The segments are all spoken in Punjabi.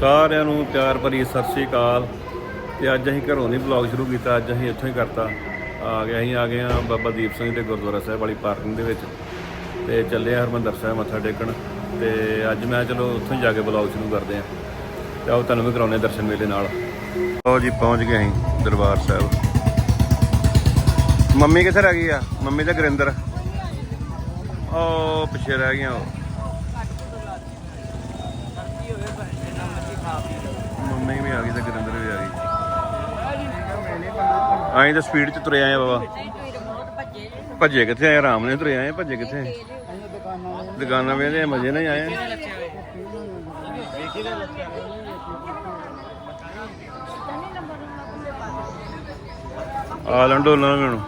ਸਾਰਿਆਂ ਨੂੰ ਪਿਆਰ ਭਰੀ ਸਤਿ ਸ੍ਰੀ ਅਕਾਲ। ਤੇ ਅੱਜ ਅਸੀਂ ਘਰੋਂ ਨਹੀਂ ਵਲੌਗ ਸ਼ੁਰੂ ਕੀਤਾ, ਅੱਜ ਅਸੀਂ ਇੱਥੋਂ ਹੀ ਕਰਤਾ। ਆ ਗਏ, ਅਸੀਂ ਆ ਗਏ ਆ ਬਾਬਾ ਦੀਪ ਸਿੰਘ ਦੇ ਗੁਰਦੁਆਰਾ ਸਾਹਿਬ ਵਾਲੀ ਪਾਰਕਿੰਗ ਦੇ ਵਿੱਚ। ਤੇ ਚੱਲੇ ਆ ਹਰਮੰਦਰ ਸਾਹਿਬ ਮੱਥਾ ਟੇਕਣ। ਤੇ ਅੱਜ ਮੈਂ ਚਲੋ ਉੱਥੋਂ ਹੀ ਜਾ ਕੇ ਵਲੌਗ ਸ਼ੁਰੂ ਕਰਦੇ ਆ ਤੇ ਆਓ ਤੁਹਾਨੂੰ ਵੀ ਕਰਾਉਣੇ ਦਰਸ਼ਨ ਮੇਲੇ ਨਾਲ। ਆਓ ਜੀ, ਪਹੁੰਚ ਗਏ ਅਸੀਂ ਦਰਬਾਰ ਸਾਹਿਬ। ਮੰਮੀ ਕਿੱਥੇ ਰਹਿ ਗਈ ਆ? ਮੰਮੀ ਤੇ ਗੁਰਿੰਦਰ। ਉਹ ਪਿੱਛੇ ਰਹਿ ਗਈਆਂ ਉਹ। ਮੰਮੀ ਵੀ ਆ ਗਈ ਤੇ ਗੁਰਿੰਦਰ ਵੀ ਆ ਗਈ। ਆਏ ਤਾਂ ਸਪੀਡ ਚ ਤੁਰੇ ਆਏ ਆ ਬਾਬਾ। ਭੱਜੇ ਕਿੱਥੇ ਆਏ? ਆਰਾਮ ਨਾਲ ਤੁਰੇ ਆਏ ਭੱਜੇ ਕਿੱਥੇ? ਦੁਕਾਨਾਂ ਵੇਲੇ ਮਜ਼ੇ ਨਾਲ ਆਏ ਆ। ਲੰਡੋ ਨਾ ਮੈਨੂੰ।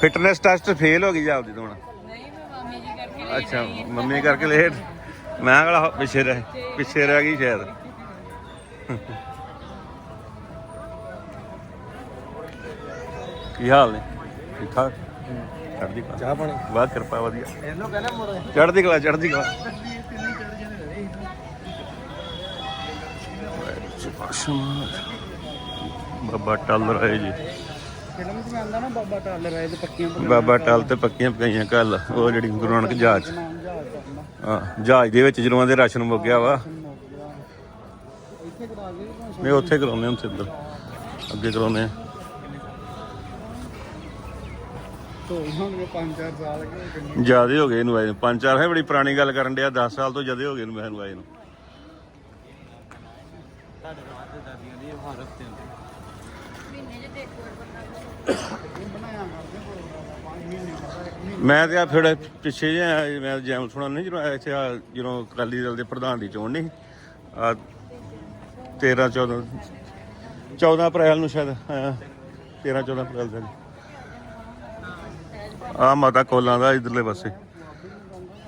ਫਿਟਨੈਸ ਟੈਸਟ ਫੇਲ ਹੋ ਗਈ ਜਾਂਦੀ ਤੂੰ ਹੁਣ। ਅੱਛਾ ਮੰਮੀ ਕਰਕੇ ਲੇਟ ਮੈਂ ਕਿਹੜਾ ਪਿੱਛੇ ਰਹਿ ਪਿੱਛੇ ਰਹਿ ਗਈ ਸ਼ਾਇਦ। ਕੀ ਹਾਲ ਨੇ? ਠੀਕ ਠਾਕ? ਚੜ੍ਹਦੀ ਕਲਾ। ਚਾਹ ਪਾਣੀ? ਬਹੁਤ ਕਿਰਪਾ ਵਧੀਆ। ਇਹਨੂੰ ਕਹਿੰਦਾ ਮੁੜ ਚੜ੍ਹਦੀ ਕਲਾ ਚੜ੍ਹਦੀ ਕਲਾ। ਬਾਬਾ ਟੱਲ ਰਹੇ ਜੀ। ਫਿਲਮ ਚ ਆਂਦਾ ਨਾ ਬਾਬਾ ਟਾਲਰ ਆਏ ਤੇ ਪੱਕੀਆਂ ਬਾਬਾ ਟੱਲ ਤੇ ਪੱਕੀਆਂ ਪਕਾਈਆਂ ਕੱਲ ਉਹ ਜਿਹੜੀ ਗੁਰੂ ਨਾਨਕ ਜਹਾਜ਼। ਹਾਂ ਜਹਾਜ਼ ਦੇ ਵਿੱਚ ਜਦੋਂ ਆਂਦੇ ਰਾਸ਼ਨ ਮੁੱਕ ਗਿਆ ਵਾ। ਨਹੀਂ ਉੱਥੇ ਕਰਾਉਂਦੇ ਹਾਂ ਇੱਧਰ। ਅੱਗੇ ਕਰਾਉਂਦੇ ਆ ਤੋਂ ਹੁਣ ਮੈਂ 5-4 ਸਾਲ ਕੇ ਕਿੰਨੇ ਜਿਆਦੇ ਹੋ ਗਏ ਇਹਨੂੰ ਆਏ ਨੂੰ। ਪੰਜ ਚਾਰ ਹੈ ਬੜੀ ਪੁਰਾਣੀ ਗੱਲ ਕਰਨ ਡਿਆ 10 ਸਾਲ ਤੋਂ ਜਿਆਦੇ ਹੋ ਗਏ ਇਹਨੂੰ ਮੈਂ ਇਹਨੂੰ ਆਏ ਨੂੰ। ਤੁਹਾਡੇ ਵਾਸਤੇ ਦਾਦੀਆਂ ਦੀ ਹਰ ਹਫ਼ਤੇ ਹੁੰਦੀ। ਬਣਾਇਆ ਕਰਦੇ ਕੋਈ ਪੰਜ ਮਹੀਨੇ ਬਾਅਦ ਇੱਕ ਮਹੀਨੇ ਮੈਂ ਤੇ ਆ ਫਿਰ ਪਿੱਛੇ ਜਿਹਾ ਮੈਂ ਜੈਮ ਸੁਣਾ ਨਹੀਂ ਜਦੋਂ ਆਇਆ ਇੱਥੇ ਆ ਜਦੋਂ ਅਕਾਲੀ ਦਲ ਦੇ ਪ੍ਰਧਾਨ ਦੀ ਚੋਣ ਨਹੀਂ ਆ 13 14 14 ਅਪ੍ਰੈਲ ਨੂੰ ਸ਼ਾਇਦ ਆਇਆ 13 14 ਅਪ੍ਰੈਲ ਦਾ ਆ ਮਾਤਾ ਕੋਲਾਂ ਦਾ ਇਧਰਲੇ ਪਾਸੇ।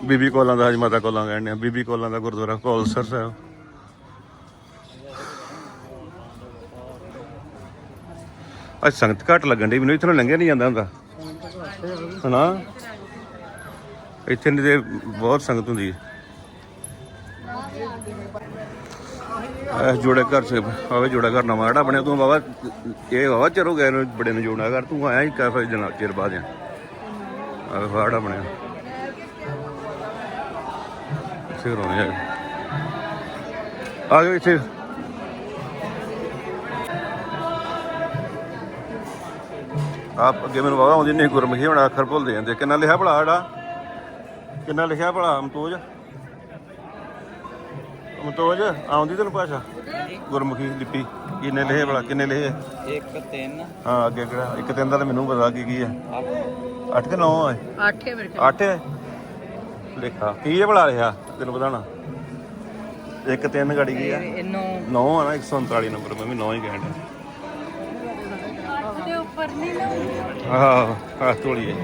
ਬੀਬੀ ਕੋਲਾਂ ਦਾ ਅੱਜ ਮਾਤਾ ਕੋਲਾਂ ਕਹਿੰਦੇ ਆ ਬੀਬੀ ਕੋਲਾਂ ਦਾ ਗੁਰਦੁਆਰਾ ਕੋਲਸਰ ਸਾਹਿਬ। ਅੱਜ ਸੰਗਤ ਘੱਟ ਲੱਗਣ ਦੀ ਮੈਨੂੰ ਇੱਥੋਂ ਲੰਘਿਆ ਨਹੀਂ ਜਾਂਦਾ ਹੁੰਦਾ। ਹਨਾ? ਇੱਥੇ ਨਹੀਂ ਤੇ ਬਹੁਤ ਸੰਗਤ ਹੁੰਦੀ ਹੈ। ਇਹ ਜੋੜਾ ਘਰ ਸੇ ਆਵੇ ਜੋੜਾ ਘਰ ਨਵਾਂ ਜਿਹੜਾ ਬਣਿਆ, ਤੂੰ ਬਾਬਾ, ਇਹ ਬਾਬਾ ਚਰੋ ਗਏ ਨੂੰ ਬੜੇ ਨੂੰ ਜੋੜਾ ਘਰ, ਤੂੰ ਆਇਆ ਹੀ ਕਾਫੀ ਦਿਨ ਚਿਰ ਬਾਅਦ ਆ। ਆਵੇ ਵਾੜਾ ਬਣਿਆ। ਸਿਰ ਹੋਣੇ ਆ ਜਾਓ ਇੱਥੇ। ਆਪ ਅੱਗੇ ਮੈਨੂੰ ਬਾਬਾ ਆਉਂਦੀ ਨਹੀਂ ਗੁਰਮੁਖੀ, ਹੁਣ ਅੱਖਰ ਭੁੱਲਦੇ ਜਾਂਦੇ ਕਿੰਨਾ ਲਿਖਿਆ ਭਲਾ ਸਾਡਾ? ਕਿੰਨਾ ਲਿਖਿਆ ਭਲਾ ਅਮਤੋਜ? ਅਮਤੋਜ ਆਉਂਦੀ ਤੈਨੂੰ ਭਾਸ਼ਾ? ਗੁਰਮੁਖੀ ਲਿਪੀ ਕਿੰਨੇ ਲਿਖੇ ਭਲਾ ਕਿੰਨੇ ਲਿਖੇ? 1 3 ਹਾਂ ਅੱਗੇ ਕਿਹੜਾ? ਇੱਕ ਤਿੰਨ ਦਾ ਤਾਂ ਮੈਨੂੰ ਪਤਾ ਕੀ ਕੀ ਹੈ 8 ਕਿ 9 ਹੈ 8 ਹੈ ਮੇਰੇ 8 ਹੈ? ਲਿਖਾ। ਕੀ ਹੈ ਭਲਾ ਲਿਖਿਆ? ਤੈਨੂੰ ਪਤਾ ਇੱਕ ਤਿੰਨ ਗਾੜੀ ਕੀ ਹੈ ਇਹਨੂੰ 9 ਆ ਨਾ 139 ਨੰਬਰ ਮੈਂ ਵੀ 9 ਹੀ ਕਹਿਣ ਦੇ ਉੱਪਰ ਨਹੀਂ ਨਾ। ਆਹ ਆਹ ਤੋਲੀ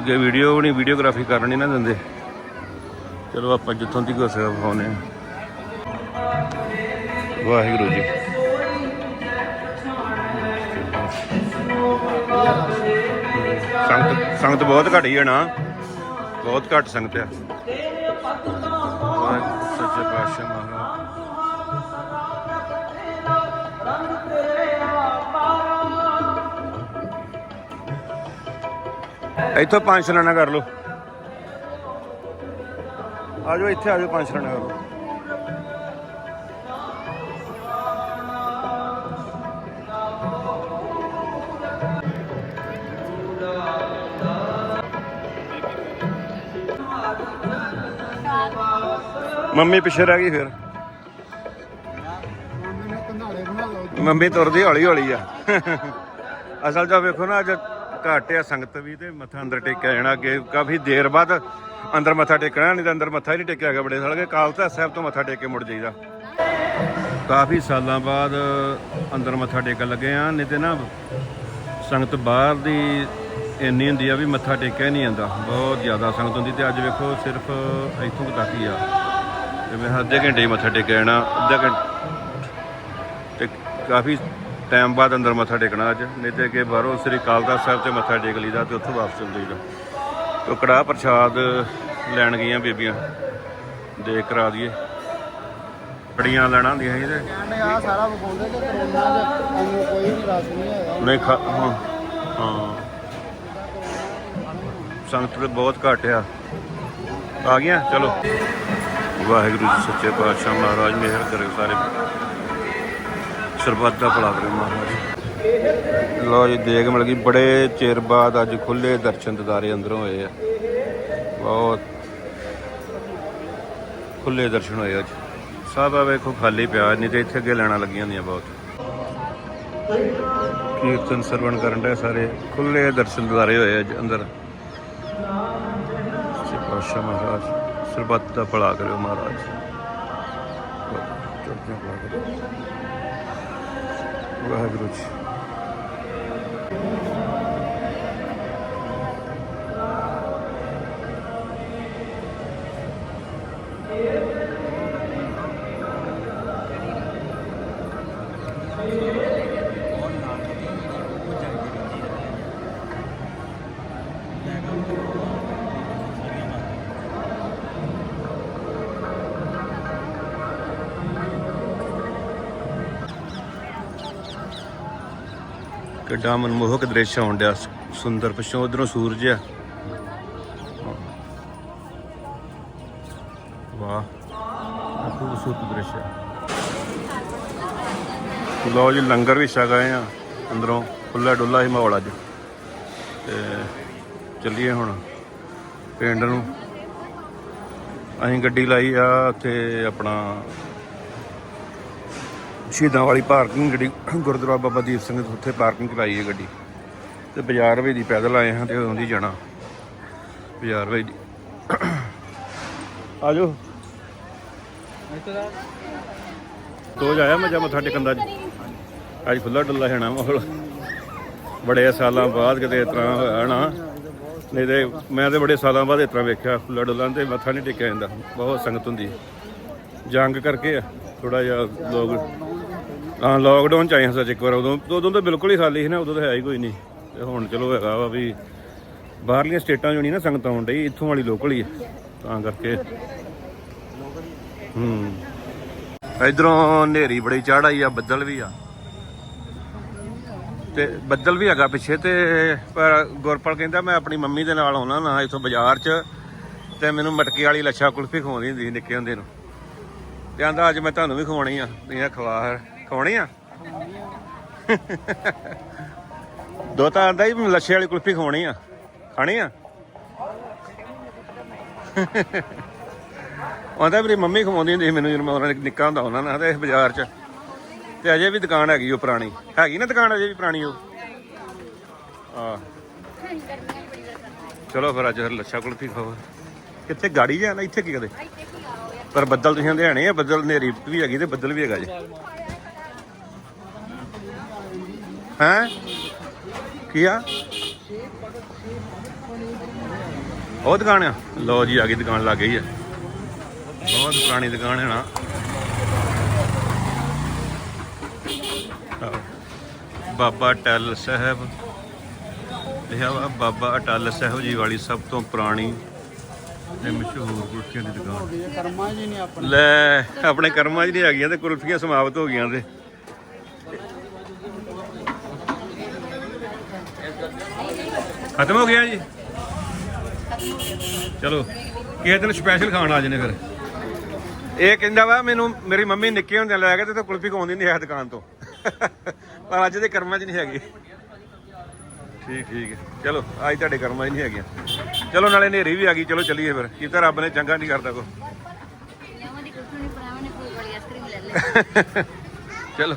ਹੈ ਅੱਗੇ ਵੀਡੀਓ ਨਹੀਂ, ਵੀਡੀਓਗ੍ਰਾਫੀ ਕਰਨ ਨਹੀਂ ਨਾ ਦਿੰਦੇ। ਚਲੋ ਆਪਾਂ ਜਿੱਥੋਂ ਦੀ ਕੋਸੇ ਵਿਖਾਉਨੇ ਆ ਵਾਹਿਗੁਰੂ ਜੀ। ਸੰਗਤ ਸੰਗਤ ਬਹੁਤ ਘਟੀ ਹੈ ਨਾ। ਬਹੁਤ ਘੱਟ ਸੰਗਤ ਆ। ਵਾਹਿਗੁਰੂ, ਸੱਚੇ ਪਾਤਸ਼ਾਹ ਮਹਾਰਾਜ। ਇੱਥੋਂ ਪੰਜ ਸਲਾਨਾ ਕਰ ਲਓ। ਆ ਜਾਓ ਇੱਥੇ, ਆ ਜਾਓ ਪੰਜ ਸਲਾਨਾ ਕਰ ਲਓ। ਮੰਮੀ ਪਿੱਛੇ ਰਹਿ ਗਈ ਫਿਰ। ਮੰਮੀ ਤੁਰਦੀ ਹੌਲੀ ਹੌਲੀ ਆ। ਅਸਲ 'ਚ ਵੇਖੋ ਨਾ, ਅੱਜ ਘੱਟ ਆ ਸੰਗਤ ਵੀ ਤੇ ਮੱਥਾ ਅੰਦਰ ਟੇਕਿਆ ਜਾਣਾ ਅੱਗੇ। ਕਾਫੀ ਦੇਰ ਬਾਅਦ ਅੰਦਰ ਮੱਥਾ ਟੇਕਣਾ ਨਹੀਂ ਤਾਂ ਅੰਦਰ ਮੱਥਾ ਹੀ ਨਹੀਂ ਟੇਕਿਆ ਗਿਆ ਬੜੇ ਸਾਲ ਕੇ ਕਾਲ ਤਖਤ ਸਾਹਿਬ ਤੋਂ ਮੱਥਾ ਟੇਕ ਕੇ ਮੁੜ ਜਾਈਦਾ। ਕਾਫੀ ਸਾਲਾਂ ਬਾਅਦ ਅੰਦਰ ਮੱਥਾ ਟੇਕਣ ਲੱਗੇ ਆ ਨਹੀਂ ਤੇ ਨਾ ਸੰਗਤ ਬਾਹਰ ਦੀ ਇੰਨੀ ਹੁੰਦੀ ਆ ਵੀ ਮੱਥਾ ਟੇਕਿਆ ਨਹੀਂ ਜਾਂਦਾ। ਬਹੁਤ ਜ਼ਿਆਦਾ ਸੰਗਤ ਹੁੰਦੀ ਤੇ ਅੱਜ ਵੇਖੋ ਸਿਰਫ ਇੱਥੋਂ ਕੁ ਤੱਕ ਹੀ ਆ। ਤੇ ਮੈਂ ਅੱਧੇ ਘੰਟੇ ਹੀ ਮੱਥਾ ਟੇਕਿਆ ਜਾਣਾ, ਅੱਧਾ ਘੰਟਾ ਤੇ ਕਾਫੀ ਟਾਈਮ ਬਾਅਦ ਅੰਦਰ ਮੱਥਾ ਟੇਕਣਾ ਅੱਜ ਨਹੀਂ ਤੇ ਕਿ ਬਾਹਰੋਂ ਸ੍ਰੀ ਤਖਤ ਸਾਹਿਬ ਤੇ ਮੱਥਾ ਟੇਕ ਲਈਦਾ ਤੇ ਉੱਥੋਂ ਵਾਪਸ ਚਲ ਜਾਈਦਾ। ਤੋ ਕੜਾਹ ਪ੍ਰਸ਼ਾਦ ਲੈਣ ਗਈਆਂ ਬੀਬੀਆਂ ਦੇ ਕਰਾ ਦਈਏ। ਕੜੀਆਂ ਲੈਣਾ ਹੁੰਦੀਆਂ ਸੀ ਤੇ। ਆ ਸਾਰਾ ਵਿਖਾਉਂਦੇ ਕਿ ਕਰੋਨਾ ਚ ਸਾਨੂੰ ਕੋਈ ਵੀ ਰਸ ਨਹੀਂ ਹੈਗਾ। ਨਹੀਂ ਖਾ ਹਾਂ ਹਾਂ। ਸੰਗਤ ਤੇ ਬਹੁਤ ਘੱਟ ਆ। ਆ ਗਿਆ ਚਲੋ। ਵਾਹਿਗੁਰੂ ਜੀ ਸੱਚੇ ਪਾਤਸ਼ਾਹ ਮਹਾਰਾਜ ਮਿਹਰ ਕਰੇ ਸਾਰੇ। ਸਰਬੱਤ ਦਾ ਭਲਾ ਕਰੇ ਮਹਾਰਾਜ। ਲੋ ਜੀ, ਦੇਖ ਮਿਲ ਗਈ, ਬੜੇ ਚਿਰ ਬਾਅਦ ਅੱਜ ਖੁੱਲੇ ਦਰਸ਼ਨ ਦਿਦਾਰੇ ਅੰਦਰੋਂ ਹੋਏ ਆ। ਬਹੁਤ ਖੁੱਲੇ ਦਰਸ਼ਨ ਹੋਏ ਅੱਜ। ਸਭ ਆ ਵੇਖੋ ਖਾਲੀ ਪਿਆ, ਨਹੀਂ ਤੇ ਇੱਥੇ ਅੱਗੇ ਲੈਣਾ ਲੱਗੀਆਂ ਹੁੰਦੀਆਂ ਬਹੁਤ। ਕੀਰਤਨ ਸਰਵਣ ਕਰਨ ਦੇ ਸਾਰੇ ਖੁੱਲੇ ਦਰਸ਼ਨ ਦਿਦਾਰੇ ਹੋਏ ਅੱਜ ਅੰਦਰ। ਸ੍ਰੀ ਪਾਤਸ਼ਾਹ ਮਹਾਰਾਜ, ਸਰਬੱਤ ਦਾ ਭਲਾ ਕਰਿਓ ਮਹਾਰਾਜ। ਚੜ੍ਹਦੀਆਂ ਕਲਾ ਕਰਿਓ। ਵਾਹਿਗੁਰੂ ਜੀ। ਕਿੱਡਾ ਮਨਮੋਹਕ ਦ੍ਰਿਸ਼ ਆਉਣ ਡਿਆ ਸੁੰਦਰ ਪਿਛੋਂ ਉਧਰੋਂ ਸੂਰਜ ਆ। ਵਾਹ ਆਹ ਖੂਬਸੂਰਤ ਦ੍ਰਿਸ਼ ਆ। ਲਓ ਜੀ, ਲੰਗਰ ਵੀ ਛਕ ਆਏ ਆ, ਅੰਦਰੋਂ ਖੁੱਲਾ ਡੁੱਲਾ ਹੀ ਮਾਹੌਲ ਅੱਜ। ਤੇ ਚੱਲੀਏ ਹੁਣ ਪਿੰਡ ਨੂੰ। ਅਸੀਂ ਗੱਡੀ ਲਾਈ ਆ, ਉੱਥੇ ਆਪਣਾ ਸ਼ਹੀਦਾਂ ਵਾਲੀ ਪਾਰਕਿੰਗ ਜਿਹੜੀ ਗੁਰਦੁਆਰਾ ਬਾਬਾ ਦੀਪ ਸਿੰਘ ਦੇ ਉੱਥੇ ਪਾਰਕਿੰਗ ਕਰਾਈ ਹੈ ਗੱਡੀ। ਤੇ ਬਾਜ਼ਾਰ ਵੇ ਦੀ ਪੈਦਲ ਆਏ ਹਾਂ ਤੇ ਉਦੋਂ ਦੀ ਜਾਣਾ। ਬਾਜ਼ਾਰ ਵੇ ਦੀ। ਆਜੋ। ਤੋ ਜਾਇਆ ਮਜਾ ਮੱਥਾ ਟੇਕਣ ਦਾ ਅੱਜ ਅੱਜ ਖੁੱਲਾ ਡੁੱਲਾ ਹੈਣਾ ਮਾਹੌਲ। ਬੜੇ ਸਾਲਾਂ ਬਾਅਦ ਕਿਤੇ ਇਸ ਤਰ੍ਹਾਂ ਹੋਇਆ ਨਾ। ਨਹੀਂ ਤੇ ਮੈਂ ਤੇ ਬੜੇ ਸਾਲਾਂ ਬਾਅਦ ਇਸ ਤਰ੍ਹਾਂ ਵੇਖਿਆ ਖੁੱਲਾ ਡੁੱਲਾ ਤੇ ਮੱਥਾ ਨਹੀਂ ਟੇਕਿਆ ਜਾਂਦਾ। ਬਹੁਤ ਸੰਗਤ ਹੁੰਦੀ ਜੰਗ ਕਰਕੇ ਆ। ਥੋੜਾ ਜਿਹਾ ਲੋਕ ਹਾਂ ਲੋਕਡਾਊਨ ਚ ਆਏ ਹਾਂ ਸੱਚ ਇੱਕ ਵਾਰ। ਉਦੋਂ ਉਦੋਂ ਤਾਂ ਬਿਲਕੁਲ ਹੀ ਖਾਲੀ ਸੀ ਨਾ, ਉਦੋਂ ਤਾਂ ਹੈ ਹੀ ਕੋਈ ਨਹੀਂ। ਤੇ ਹੁਣ ਚਲੋ ਹੈਗਾ ਵਾ ਵੀ ਬਾਹਰਲੀਆਂ ਸਟੇਟਾਂ ਚੋਂ ਨਹੀਂ ਨਾ ਸੰਗਤ ਆਉਣ ਡਈ, ਇੱਥੋਂ ਵਾਲੀ ਲੋਕਲ ਹੀ ਹੈ ਤਾਂ ਕਰਕੇ। ਹੂੰ। ਇਧਰੋਂ ਹਨੇਰੀ ਬੜੀ ਚੜ੍ਹ ਆਈ ਆ, ਬੱਦਲ ਵੀ ਆ। ਤੇ ਬੱਦਲ ਵੀ ਹੈਗਾ ਪਿੱਛੇ ਤੇ, ਪਰ ਗੁਰਪਾਲ ਕਹਿੰਦਾ ਮੈਂ ਆਪਣੀ ਮੰਮੀ ਦੇ ਨਾਲ ਆਉਣਾ ਨਾ ਇੱਥੋਂ ਬਾਜ਼ਾਰ 'ਚ, ਤੇ ਮੈਨੂੰ ਮਟਕੀ ਵਾਲੀ ਲੱਛਾ ਕੁਲਫੀ ਖਵਾਉਂਦੀ ਹੁੰਦੀ ਸੀ ਨਿੱਕੇ ਹੁੰਦੇ ਨੂੰ। ਤੇ ਆਂਦਾ, ਅੱਜ ਮੈਂ ਤੁਹਾਨੂੰ ਵੀ ਖਵਾਉਣੀ ਆ, ਤੁਸੀਂ ਖਵਾ ਫਿਰ। ਖਵਾਉਣੀ ਆ? ਦੋ ਤਾਂ ਆਂਦਾ ਹੀ ਲੱਛੇ ਵਾਲੀ ਕੁਲਫੀ ਖਵਾਉਣੀ ਆ। ਖਾਣੀ ਆ? ਆਂਦਾ ਮੇਰੀ ਮੰਮੀ ਖਵਾਉਂਦੀ ਹੁੰਦੀ ਸੀ ਮੈਨੂੰ ਜਦੋਂ ਮੈਂ ਉਹਨਾਂ ਨੇ ਨਿੱਕਾ ਹੁੰਦਾ ਉਹਨਾਂ ਨਾਲ ਤੇ ਬਾਜ਼ਾਰ 'ਚ। ਤੇ ਅਜੇ ਵੀ ਦੁਕਾਨ ਹੈਗੀ ਉਹ ਪੁਰਾਣੀ। ਹੈਗੀ ਨਾ ਦੁਕਾਨ ਅਜੇ ਵੀ ਪੁਰਾਣੀ ਉਹ? ਆ ਚਲੋ ਫਿਰ ਅੱਜ ਫਿਰ ਲੱਛਾ ਕੁਲਫੀ ਖਾਓ। ਕਿੱਥੇ ਗਾੜੀ ਜਾਂ ਇੱਥੇ ਕੀ ਕਦੇ? ਪਰ ਬੱਦਲ ਤੁਸੀਂ ਹੰਦਿਆਣੇ ਆ, ਬੱਦਲ ਨੇਰੀ ਵੀ ਹੈਗੀ ਤੇ ਬੱਦਲ ਵੀ ਹੈਗਾ ਜੀ। ਹੈਂ? ਕੀ ਆ? ਉਹ ਦੁਕਾਨ ਆ। ਲੋ ਜੀ ਆ ਗਈ ਦੁਕਾਨ ਲੱਗ ਗਈ ਆ। ਬਹੁਤ ਪੁਰਾਣੀ ਦੁਕਾਨ ਹੈ ਨਾ। ਬਾਬਾ ਟੱਲ ਸਾਹਿਬ। ਲਿਖਿਆ ਵਾ ਬਾਬਾ ਅਟਲ ਸਾਹਿਬ ਜੀ ਵਾਲੀ ਸਭ ਤੋਂ ਪੁਰਾਣੀ ਤੇ ਮਸ਼ਹੂਰ ਕੁਲਫੀਆਂ ਦੀ ਦੁਕਾਨ। ਲੈ ਆਪਣੇ ਕਰਮਾਂ 'ਚ ਨਹੀਂ ਹੈਗੀਆਂ ਤੇ ਕੁਲਫੀਆਂ ਸਮਾਪਤ ਹੋ ਗਈਆਂ ਤੇ। ਖਤਮ ਹੋ ਗਿਆ ਜੀ? ਚਲੋ, ਕਿਸੇ ਦਿਨ ਸਪੈਸ਼ਲ ਖਾਣ ਆ ਜਨੇ ਫਿਰ। ਇਹ ਕਹਿੰਦਾ ਵਾ, ਮੈਨੂੰ, ਮੇਰੀ ਮੰਮੀ ਨਿੱਕੇ ਹੁੰਦੇ ਲੈ ਕੇ ਤੇ ਕੁਲਫੀ ਖਵਾਉਂਦੀ ਨਹੀਂ ਹੈ ਦੁਕਾਨ ਤੋਂ। ਪਰ ਅੱਜ ਦੇ ਕਰਮਾਂ 'ਚ ਨਹੀਂ ਹੈਗੀ। ਠੀਕ ਠੀਕ ਚਲੋ, ਅੱਜ ਤੁਹਾਡੇ ਕਰਮਾਂ 'ਚ ਨਹੀਂ ਹੈਗੀਆਂ। ਚਲੋ, ਨਾਲੇ ਹਨੇਰੀ ਵੀ ਆ ਗਈ। ਚਲੋ, ਚੱਲੀਏ ਫਿਰ। ਕੀ ਤਾਂ ਰੱਬ ਨੇ ਚੰਗਾ ਨਹੀਂ ਕਰਦਾ ਕੋ ਕੋਈ। ਚਲੋ।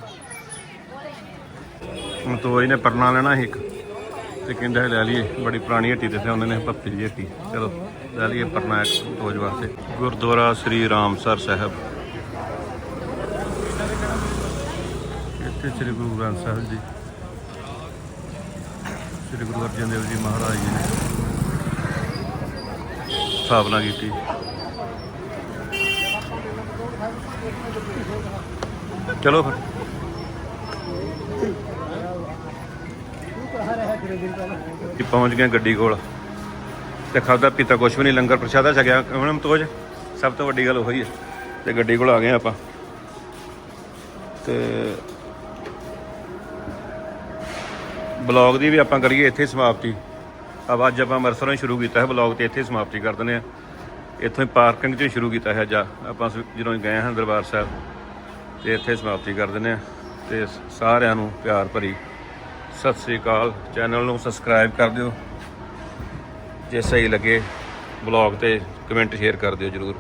ਹੁਣ ਤੋਰੀ ਨੇ ਪਰਨਾ ਲੈਣਾ ਸੀ ਇੱਕ। ਤੇ ਕਹਿੰਦਾ ਲੈ ਲਈਏ, ਬੜੀ ਪੁਰਾਣੀ ਹੱਟੀ ਤੇ ਉਹਨਾਂ ਨੇ ਪੱਤੀ ਦੀ ਹੱਟੀ। ਚਲੋ, ਲੈ ਲਈਏ ਪਰਨਾ ਤੋਜ ਵਾਸਤੇ। ਗੁਰਦੁਆਰਾ ਸ੍ਰੀ ਰਾਮਸਰ ਸਾਹਿਬ। ਇੱਥੇ ਸ੍ਰੀ ਗੁਰੂ ਗ੍ਰੰਥ ਸਾਹਿਬ ਜੀ। ਸ੍ਰੀ ਗੁਰੂ ਅਰਜਨ ਦੇਵ ਜੀ ਮਹਾਰਾਜ ਜੀ ਨੇ ਸਥਾਪਨਾ ਕੀਤੀ। ਚਲੋ ਫਿਰ। ਕਿ ਪਹੁੰਚ ਗਏ ਗੱਡੀ ਕੋਲ। ਤੇ ਖਾਦਾ ਪੀਤਾ ਕੁਛ ਵੀ ਨਹੀਂ, ਲੰਗਰ ਪ੍ਰਸ਼ਾਦਾ ਛਕਿਆ ਹੁਣ ਤੋਜ ਸਭ ਤੋਂ ਵੱਡੀ ਗੱਲ ਉਹੀ ਹੈ ਤੇ ਗੱਡੀ ਕੋਲ ਆ ਗਏ ਆਪਾਂ। ਤੇ ਬਲੌਗ ਦੀ ਵੀ ਆਪਾਂ ਕਰੀਏ ਇੱਥੇ ਸਮਾਪਤੀ। ਅਬ ਅੱਜ ਆਪਾਂ ਅੰਮ੍ਰਿਤਸਰੋਂ ਹੀ ਸ਼ੁਰੂ ਕੀਤਾ ਹੈ ਬਲੌਗ ਤੇ ਇੱਥੇ ਹੀ ਸਮਾਪਤੀ ਕਰ ਦਿੰਦੇ ਆ ਇੱਥੋਂ ਹੀ ਪਾਰਕਿੰਗ 'ਚੋਂ ਹੀ ਸ਼ੁਰੂ ਕੀਤਾ ਹੈ ਅੱਜ। ਆਪਾਂ ਸ- ਜਦੋਂ ਗਏ ਹਾਂ ਦਰਬਾਰ ਸਾਹਿਬ ਤੇ ਇੱਥੇ ਸਮਾਪਤੀ ਕਰ ਦਿੰਦੇ ਆ ਤੇ ਸਾਰਿਆਂ ਨੂੰ ਪਿਆਰ ਭਰੀ ਸਤਿ ਸ੍ਰੀ ਅਕਾਲ। ਚੈਨਲ ਨੂੰ ਸਬਸਕ੍ਰਾਈਬ ਕਰ ਦਿਓ। ਜੇ ਸਹੀ ਲੱਗੇ, ਬਲੌਗ ਤੇ ਕਮੈਂਟ ਸ਼ੇਅਰ ਕਰ ਦਿਓ ਜਰੂਰ।